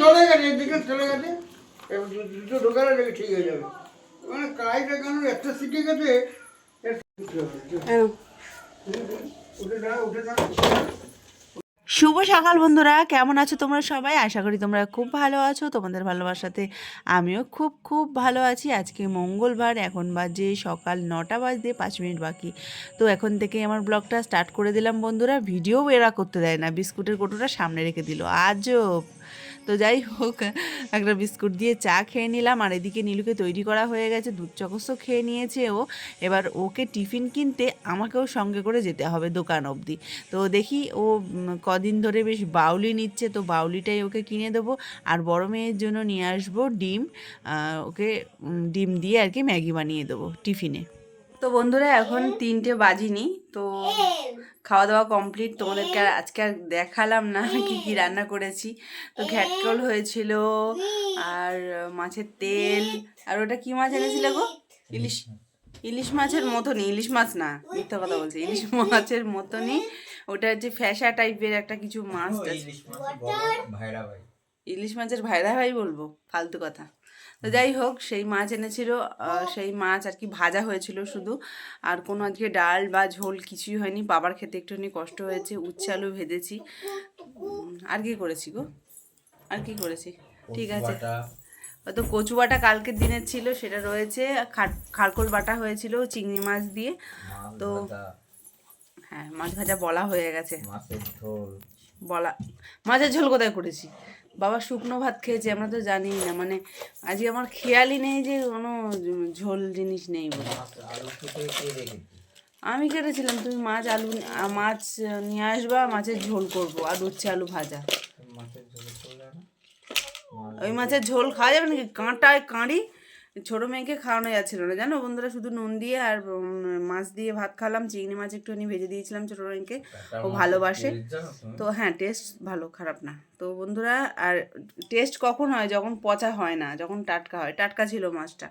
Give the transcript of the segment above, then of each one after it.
চলে গেছে এদিকে চলে গেছে। দুটো ঢোকালে লেগে ঠিক হয়ে যাবে। মানে কাজটা কেন গেছে উঠে দাঁড়া উঠে দাঁড়া। শুভ সকাল বন্ধুরা কেমন আছো তোমরা সবাই? আশা করি তোমরা খুব ভালো আছো তোমাদের ভালোবাসাতে আমিও খুব খুব ভালো আছি। আজকে মঙ্গলবার এখন বাজে সকাল নটা বাজতে পাঁচ মিনিট বাকি। তো এখন থেকে আমার ব্লগটা স্টার্ট করে দিলাম বন্ধুরা ভিডিও এরা করতে দেয় না বিস্কুটের কোটোটা সামনে রেখে দিল। আজব! তো যাই হোক, একটা বিস্কুট দিয়ে চা খেয়ে নিলাম। আর এদিকে নীলুকে তৈরি করা হয়ে গেছে, দুধ চকসও খেয়ে নিয়েছে ও। এবার ওকে টিফিন কিনতে আমাকেও সঙ্গে করে যেতে হবে দোকান অবধি। তো দেখি ও কদিন ধরে বেশ বাউলি নিচ্ছে, তো বাউলিটাই ওকে কিনে দেবো। আর বড় মেয়ের জন্য নিয়ে আসব ডিম। ওকে ডিম দিয়ে আর কি ম্যাগি বানিয়ে দেবো টিফিনে। তো বন্ধুরা এখন তিনটে বাজিনি তো খাওয়া দাওয়া কমপ্লিট তোমাদেরকে আর আজকে আর দেখালাম না কি কি রান্না করেছি। তো ঘ্যাটকল হয়েছিল আর মাছের তেল আর ওটা কি মাছ এনেছিল গো? ইলিশ ইলিশ মাছের মতনই ইলিশ মাছ না মিথ্যা কথা বলছি ইলিশ মাছের মতনই। ওটা হচ্ছে ফ্যাসা টাইপের একটা কিছু মাছ ইলিশ মাছের ভাইরা ভাই বলব ফালতু কথা। তো যাই হোক সেই মাছ এনেছিল সেই মাছ আর কি ভাজা হয়েছিল শুধু। আর কোনো আজকে ডাল বা ঝোল কিছুই হয়নি বাবার খেতে একটুখানি কষ্ট হয়েছে উচ্ছে আলু ভেজেছি। আর কি করেছি গো? আর কি করেছি? ঠিক আছে। হয়তো কচু বাটা কালকের দিনের ছিল সেটা রয়েছে। খাট- খারকোল বাটা হয়েছিল চিংড়ি মাছ দিয়ে। তো হ্যাঁ মাছ ভাজা বলা হয়ে গেছে। বলা মাছের ঝোল কোথায় করেছি? বাবা শুকনো ভাত খেয়েছে আমরা তো জানি না। মানে আজকে আমার খেয়ালই নেই যে কোনো ঝোল জিনিস নেই বলে। আমি কেটেছিলাম তুমি মাছ আলু মাছ নিয়ে আসবা মাছের ঝোল করব আর উচ্ছে আলু ভাজা। ওই মাছের ঝোল খাওয়া যাবে নাকি? কাঁটায় কাঁড়ি ছোটো মেয়েকে খাওয়ানো যাচ্ছিল না। জানো বন্ধুরা শুধু নুন দিয়ে আর মাছ দিয়ে ভাত খালাম চিংড়ি মাছ একটুখানি ভেজে দিয়েছিলাম ছোটো মেয়েকে। ও ভালোবাসে? তো হ্যাঁ টেস্ট ভালো খারাপ না। তো বন্ধুরা আর টেস্ট কখন হয়? যখন পচা হয় না যখন টাটকা হয়। টাটকা ছিল মাছটা।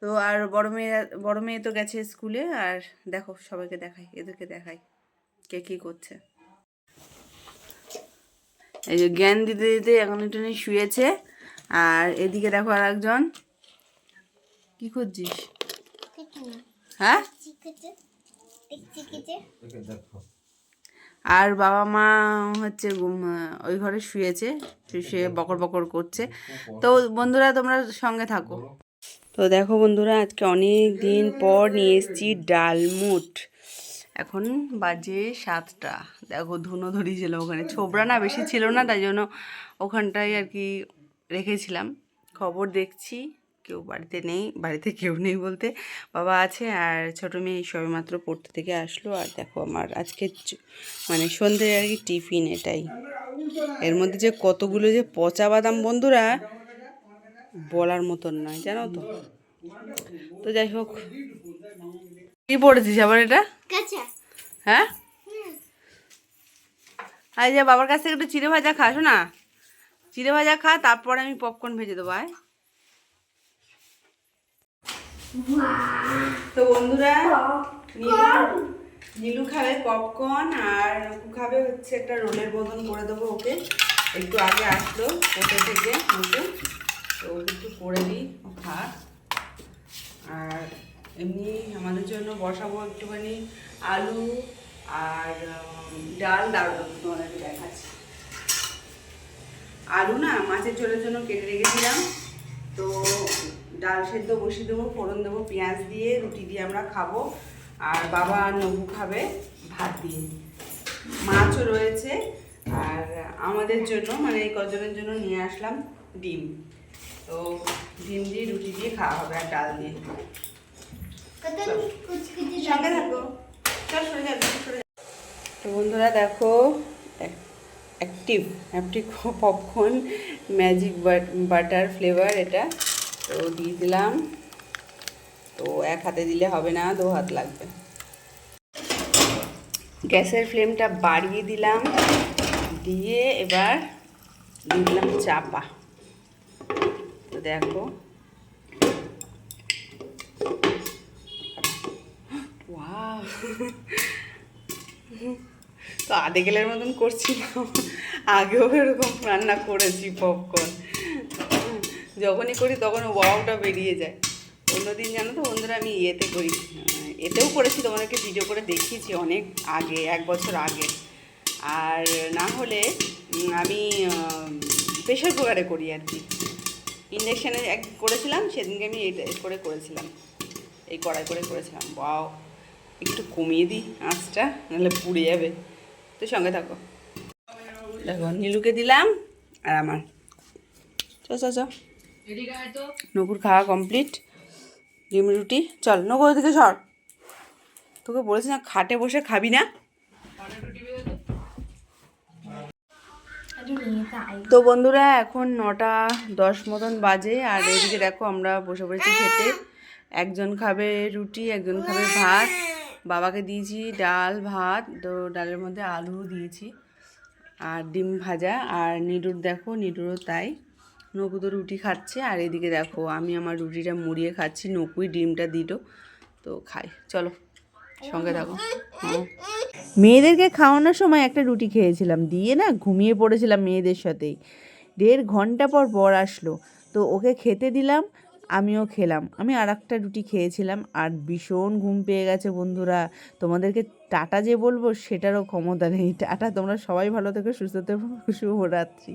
তো আর বড় মেয়ে বড় মেয়ে তো গেছে স্কুলে। আর দেখো সবাইকে দেখাই এদেরকে দেখাই কে কী করছে। এই যে জ্ঞান দিতে দিতে এখন একটু শুয়েছে। আর এদিকে দেখো আর একজন কি করছিস হ্যাঁ? আর বাবা মা হচ্ছে ওই ঘরে শুয়েছে শুয়ে বকর বকর করছে। তো বন্ধুরা তোমরা সঙ্গে থাকো। তো দেখো বন্ধুরা আজকে অনেক দিন পর নিয়ে এসেছি ডালমুট এখন বাজে সাতটা। দেখো ধুনো ধরিয়েছিল ওখানে। ছোবরা না বেশি ছিল না তাই জন্য ওখানটায় আর কি রেখেছিলাম। খবর দেখছি। কেউ বাড়িতে নেই বাড়িতে কেউ নেই বলতে বাবা আছে আর ছোটো মেয়ে সবেমাত্র পড়তে থেকে আসলো। আর দেখো আমার আজকে মানে সন্ধ্যে আর কি টিফিন এটাই। এর মধ্যে যে কতগুলো যে পচা বাদাম বন্ধুরা বলার মতন নয় জানো তো? তো যাই হোক। কি পড়েছিস আবার এটা? হ্যাঁ? আই যে বাবার কাছ থেকে একটু চিড়ে ভাজা খাসো না চিড়ে ভাজা খা তারপরে আমি পপকর্ন ভেজে দেবো আয়। তো বন্ধুরা, নীলু খাবে পপকর্ন আর নকু খাবে হচ্ছে একটা রোলের মতন করে দেবো ওকে। একটু আগে আসলো কোথা থেকে নকু তো ওকে একটু করে দিই, ও খাক। আর এমনি আমাদের জন্য বসাবো একটুখানি আলু আর ডাল দাঁড়ো তোমাদের দেখাচ্ছি। আলু না মাছের ঝোলের জন্য কেটে রেখেছিলাম। তো ডাল সেদ্ধ বসিয়ে দেবো ফোড়ন দেবো পেঁয়াজ দিয়ে রুটি দিয়ে আমরা খাব। আর বাবা আর নবু খাবে ভাত দিয়ে। মাছও রয়েছে। আর আমাদের জন্য মানে এই কজনের জন্য নিয়ে আসলাম ডিম। তো ডিম দিয়ে রুটি দিয়ে খাওয়া হবে আর ডাল দিয়ে। সঙ্গে থাকো। চল সরে যাবে সরে তো বন্ধুরা দেখো active active popcorn magic butter flavour এটা। তো দিয়ে দিলাম। তো এক হাতে দিলে হবে না, দু হাত লাগবে। গ্যাসের ফ্লেমটা বাড়িয়ে দিলাম। দিয়ে এবার দিয়ে দিলাম চাপা। তো দেখো। তো আধে গেলের মতন করছিলাম। আগেও এরকম রান্না করেছি পপকর্ন যখনই করি তখন ওয়াওটা বেরিয়ে যায়। অন্যদিন জানো তো বন্ধুরা, আমি ইয়েতে করি এতেও করেছি, তোমাদেরকে ভিডিও করে দেখিয়েছি অনেক আগে, এক বছর আগে। আর না হলে আমি প্রেশার কুকারে করি আর কি। ইন্ডাকশানে এক করেছিলাম, সেদিনকে আমি এটা করে করেছিলাম। এই কড়াই করে করেছিলাম। বাও একটু কমিয়ে দিই আঁচটা, নাহলে পুড়ে যাবে। তো সঙ্গে থাকো। দেখো, নীলুকে দিলাম আর আমার। চ চ নকুর খাওয়া কমপ্লিট ডিম রুটি। চল নকু ওদিকে সর। তোকে বলেছি না, খাটে বসে খাবি না। তো বন্ধুরা, এখন নটা দশ মতন বাজে, আর এদিকে দেখো আমরা বসে পড়েছি খেতে। একজন খাবে রুটি, একজন খাবে ভাত। বাবাকে দিয়েছি ডাল, ভাত। তো ডালের মধ্যে আলু দিয়েছি। আর ডিম ভাজা, আর নিডুর দেখো, নিডুরও তাই। নকু তো রুটি খাচ্ছে, আর এদিকে দেখো আমি আমার রুটিটা মুড়িয়ে খাচ্ছি, নকুই ডিমটা দিল, তো খাই। চলো, সঙ্গে থাকো। হ্যাঁ। মেয়েদেরকে খাওয়ানোর সময় একটা রুটি খেয়েছিলাম, দিয়ে না ঘুমিয়ে পড়েছিলাম মেয়েদের সাথেই। দেড় ঘণ্টা পর বর আসলো, তো ওকে খেতে দিলাম, আমিও খেলাম। আমি আর একটা রুটি খেয়েছিলাম, আর ভীষণ ঘুম পেয়ে গেছে বন্ধুরা। তোমাদেরকে টাটা যে বলব, সেটারও ক্ষমতা নেই। টাটা, তোমরা সবাই ভালো থেকো, সুস্থ থেকো, শুভরাত্রি।